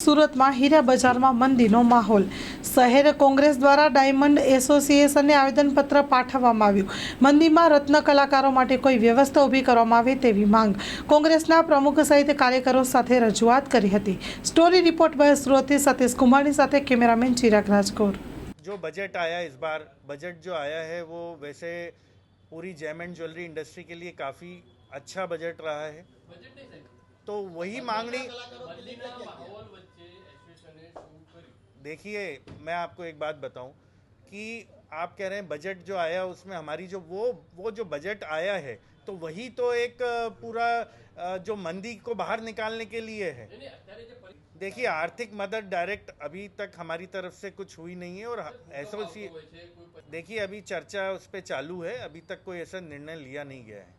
સુરતમાં હીરા બજારમાં મંદીનો માહોલ શહેર કોંગ્રેસ દ્વારા ડાયમંડ એસોસિએશનને આવેદનપત્ર પાઠવવામાં આવ્યું મંદીમાં રત્ન કલાકારો માટે કોઈ વ્યવસ્થા ઊભી કરવામાં આવે તેવી માંગ કોંગ્રેસના પ્રમુખ સહિત કાર્યકરો સાથે રજૂઆત કરી હતી સ્ટોરી રિપોર્ટ બાય સુરતથી સતીશ કુમારની સાથે કેમેરામેન ચિરાગ રાજકોર जो बजट आया इस बार बजट जो आया है वो वैसे पूरी जैम एंड ज्वेलरी इंडस्ट्री के लिए काफ़ी अच्छा बजट रहा है तो वही मांगनी देखिए मैं आपको एक बात बताऊँ कि आप कह रहे हैं बजट जो आया उसमें हमारी जो वो वो जो बजट आया है तो वही तो एक पूरा जो मंदी को बाहर निकालने के लिए है। देखिए आर्थिक मदद डायरेक्ट अभी तक हमारी तरफ़ से कुछ हुई नहीं है और एसोसी देखिए अभी चर्चा उस पर चालू है अभी तक कोई ऐसा निर्णय लिया नहीं गया है।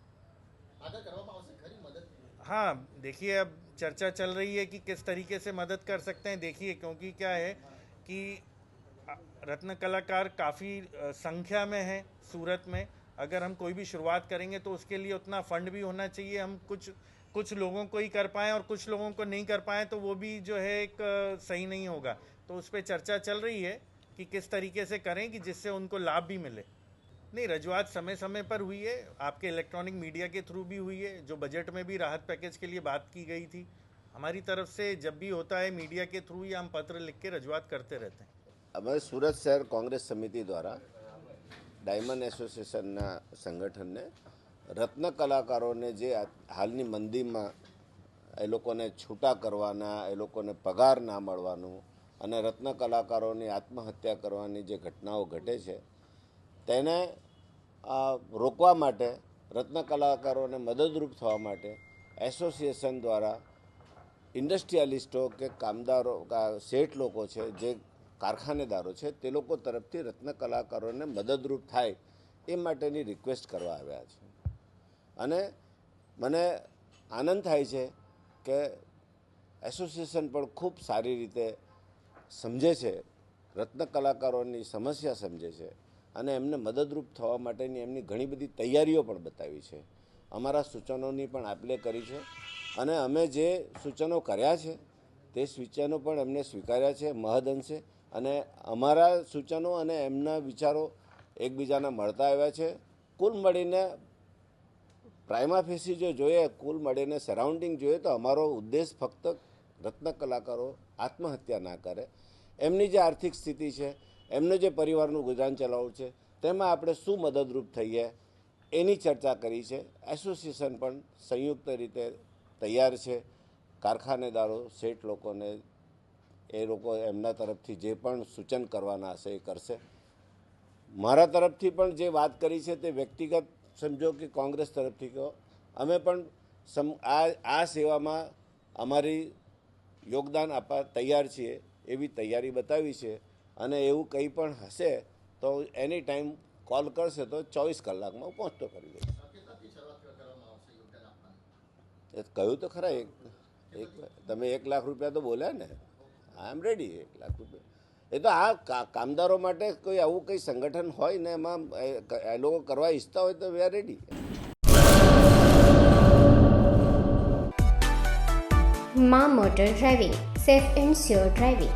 हाँ देखिए अब चर्चा चल रही है कि किस तरीके से मदद कर सकते हैं देखिए क्योंकि क्या है कि रत्न कलाकार काफ़ी संख्या में है, सूरत में। अगर हम कोई भी शुरुआत करेंगे तो उसके लिए उतना फंड भी होना चाहिए। हम कुछ कुछ लोगों को ही कर पाएँ और कुछ लोगों को नहीं कर पाएँ तो वो भी जो है एक सही नहीं होगा। तो उस पर चर्चा चल रही है कि किस तरीके से करें कि जिससे उनको लाभ भी मिले। नहीं, रजुआत समय समय पर हुई है। आपके इलेक्ट्रॉनिक मीडिया के थ्रू भी हुई है। जो बजट में भी राहत पैकेज के लिए बात की गई थी हमारी तरफ से जब भी होता है मीडिया के थ्रू ही हम पत्र लिख के रजुआत करते रहते हैं અમે સુરત શહેર કોંગ્રેસ સમિતિ દ્વારા ડાયમંડ એસોસિએશનના સંગઠનને રત્ન કલાકારોને જે આ હાલની મંદીમાં એ લોકોને છૂટા કરવાના એ લોકોને પગાર ના મળવાનું અને રત્ન કલાકારોની આત્મહત્યા કરવાની જે ઘટનાઓ ઘટે છે તેને આ, રોકવા માટે રત્ન કલાકારોને મદદરૂપ થવા માટે એસોસિએશન દ્વારા ઇન્ડસ્ટ્રીયાલિસ્ટો કે કામદારો શેઠ લોકો છે, જે કારખાનેદારો છે, તે લોકો તરફથી રત્ન કલાકારોને મદદરૂપ થાય એ માટેની રિક્વેસ્ટ કરવા આવ્યા છે. અને મને આનંદ થાય છે કે એસોસિએશન પણ ખૂબ સારી રીતે સમજે છે રત્ન કલાકારોની સમસ્યા સમજે છે અને એમને મદદરૂપ થવા માટેની એમની ઘણી બધી તૈયારીઓ પણ બતાવી છે. અમારા સૂચનોની પણ આપલે કરી છે. અને અમે જે સૂચનો કર્યા છે, તે સૂચનો પણ એમને સ્વીકાર્યા છે મહદઅંશે અને અમારા સૂચનો અને એમના વિચારો એકબીજાના મળતા આવ્યા છે. કુલ મળીને પ્રાઇમા ફેસી જો જોઈએ, કુલ મળીને સરાઉન્ડિંગ જોઈએ, તો અમારો ઉદ્દેશ ફક્ત રત્ન કલાકારો આત્મહત્યા ના કરે. એમની જે આર્થિક સ્થિતિ છે, એમને જે પરિવારનું ગુજરાન ચલાવવું છે, તેમાં આપણે શું મદદરૂપ થઈએ? એની ચર્ચા કરી છે. એસોસિએશન પણ સંયુક્ત રીતે તૈયાર છે. કારખાનેદારો, શેઠ લોકોને, એ લોકો એમના તરફથી જે પણ સૂચન કરવાના હશે એ કરશે. મારા તરફથી પણ જે વાત કરી છે તે વ્યક્તિગત સમજો કે કોંગ્રેસ તરફથી કહો. અમે પણ સમ, આ આ સેવામાં અમારી યોગદાન આપવા તૈયાર છીએ એવી તૈયારી બતાવી છે. અને એવું કંઈ પણ હશે તો એની ટાઈમ કોલ કરશે તો ચોવીસ કલાકમાં પહોંચતો કરી દઈશ. એ કહ્યું તો ખરા, એક એક, તમે એક લાખ રૂપિયા તો બોલ્યા ને. આઈ એમ રેડી એક લાખ રૂપિયા. એ તો આ કામદારો માટે કોઈ આવું કંઈ સંગઠન હોય ને એમાં, એ લોકો કરવા ઈચ્છતા હોય તો we are ready Maa motor driving, safe and sure driving.